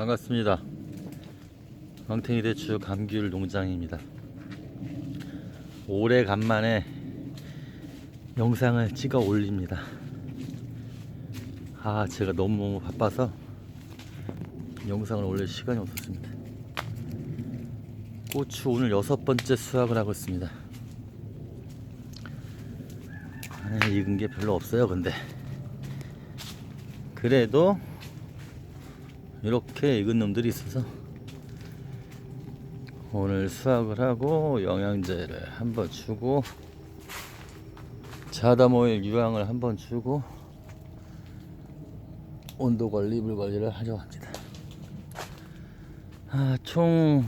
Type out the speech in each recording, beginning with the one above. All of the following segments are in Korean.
반갑습니다. 황탱이 대추 감귤 농장입니다. 오래간만에 영상을 찍어 올립니다. 아, 제가 너무 바빠서 영상을 올릴 시간이 없었습니다. 고추 오늘 여섯 번째 수확을 하고 있습니다. 안에 익은 게 별로 없어요, 근데. 그래도 이렇게 익은 놈들이 있어서 오늘 수확을 하고 영양제를 한번 주고 자다모일 유황을 한번 주고 온도 관리, 물 관리를 하려고 합니다. 아, 총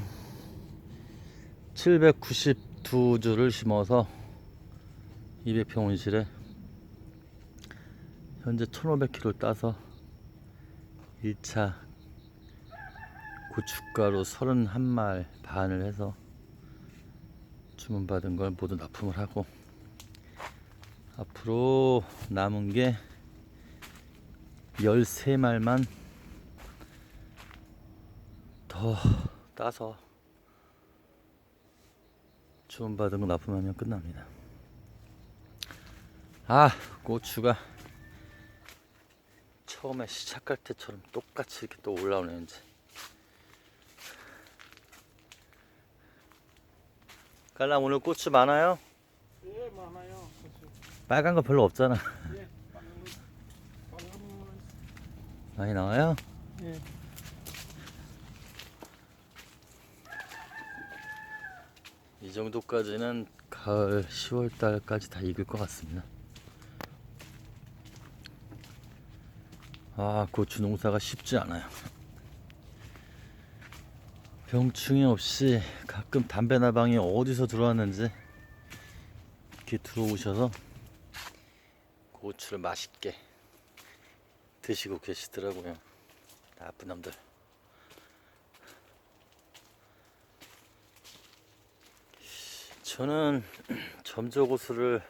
792주를 심어서 200평 온실에 현재 1500kg 따서 1차 고춧가루 31말 반을 해서 주문받은 걸 모두 납품을 하고 앞으로 남은 게 13말만 더 따서 주문받은 거 납품하면 끝납니다. 아, 고추가 처음에 시작할 때처럼 똑같이 이렇게 또 올라오네 이제. 깔람 오늘 고추 많아요? 예, 많아요. 빨간 거 별로 없잖아. 예, 빨간 거, 많이 나와요? 예. 이 정도까지는 가을 10월 달까지 다 익을 것 같습니다. 아, 고추 농사가 쉽지 않아요. 병충해 없이 가끔 담배 나방이 어디서 들어왔는지 이렇게 들어오셔서 고추를 맛있게 드시고 계시더라고요. 나쁜 놈들. 저는 점저고수를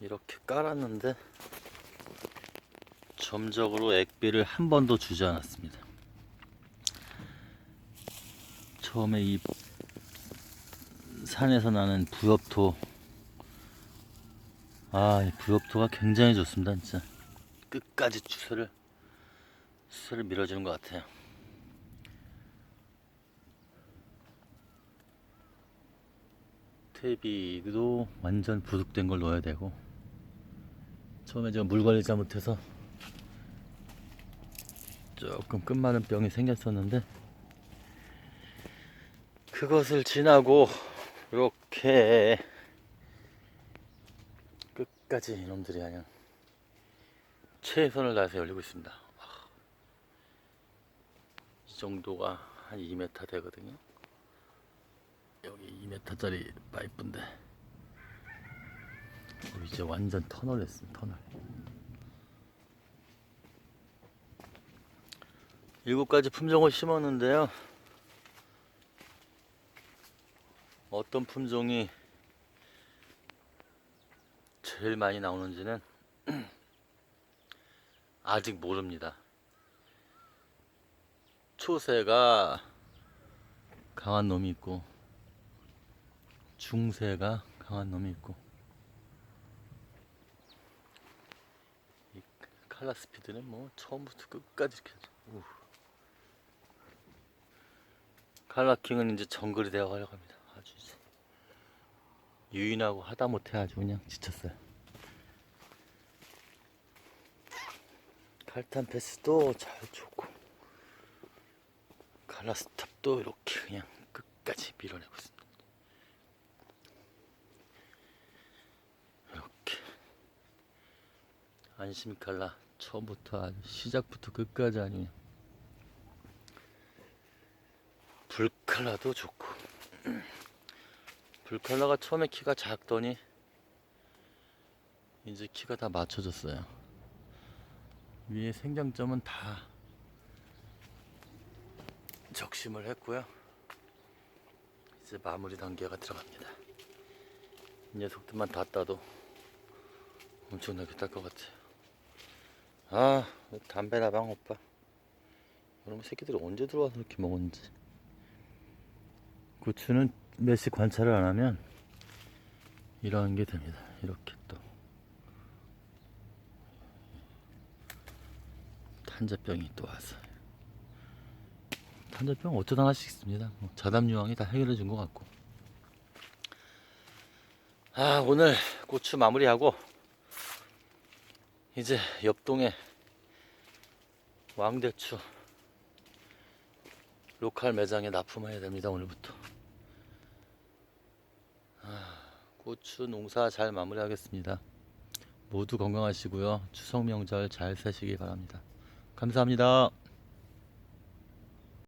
이렇게 깔았는데 점적으로 액비를 한 번도 주지 않았습니다. 처음에 이 산에서 나는 부엽토 아, 이 부엽토가 굉장히 좋습니다, 진짜. 끝까지 추세를 추세를 밀어주는 것 같아요. 테이비도 완전 부숙된 걸 넣어야 되고 처음에 제가 물 관리 잘못해서 조금 끝마른 병이 생겼었는데 그것을 지나고 이렇게 끝까지 이놈들이 그냥 최선을 다해서 열리고 있습니다. 와, 이 정도가 한 2m 되거든요. 여기 2m짜리 파이프인데 어, 이제 완전 터널 됐습니다 터널 일곱 가지 품종을 심었는데요 어떤 품종이 제일 많이 나오는지는 아직 모릅니다 초세가 강한 놈이 있고 중세가 강한 놈이 있고 이 칼라 스피드는 뭐 처음부터 끝까지 이렇게. 우. 칼라킹은 이제 정글이 되어 가려고 합니다. 아주 이제 유인하고 하다 못해 아주 그냥 지쳤어요. 칼탄 패스도 잘 좋고 칼라 스탑도 이렇게 그냥 끝까지 밀어내고 있습니다. 이렇게 안심 칼라 처음부터 아주 시작부터 끝까지 아니면 불칼라도 좋고. 불칼라가 처음에 키가 작더니 이제 키가 다 맞춰졌어요. 위에 생장점은 다 적심을 했고요. 이제 마무리 단계가 들어갑니다. 이 녀석들만 다 따도 엄청나게 딸 것 같아요. 아 담배나방 오빠. 이런 새끼들이 언제 들어와서 이렇게 먹었는지 고추는 몇 시 관찰을 안 하면 이런 게 됩니다. 이렇게 또. 탄저병이 또 와서. 탄저병 어쩌다 하나씩 있습니다. 뭐 자담 유황이 다 해결해 준 것 같고. 아 오늘 고추 마무리하고 이제 옆동에 왕대추 로컬 매장에 납품해야 됩니다 오늘부터 아, 고추 농사 잘 마무리하겠습니다. 모두 건강하시고요. 추석 명절 잘 세시기 바랍니다. 감사합니다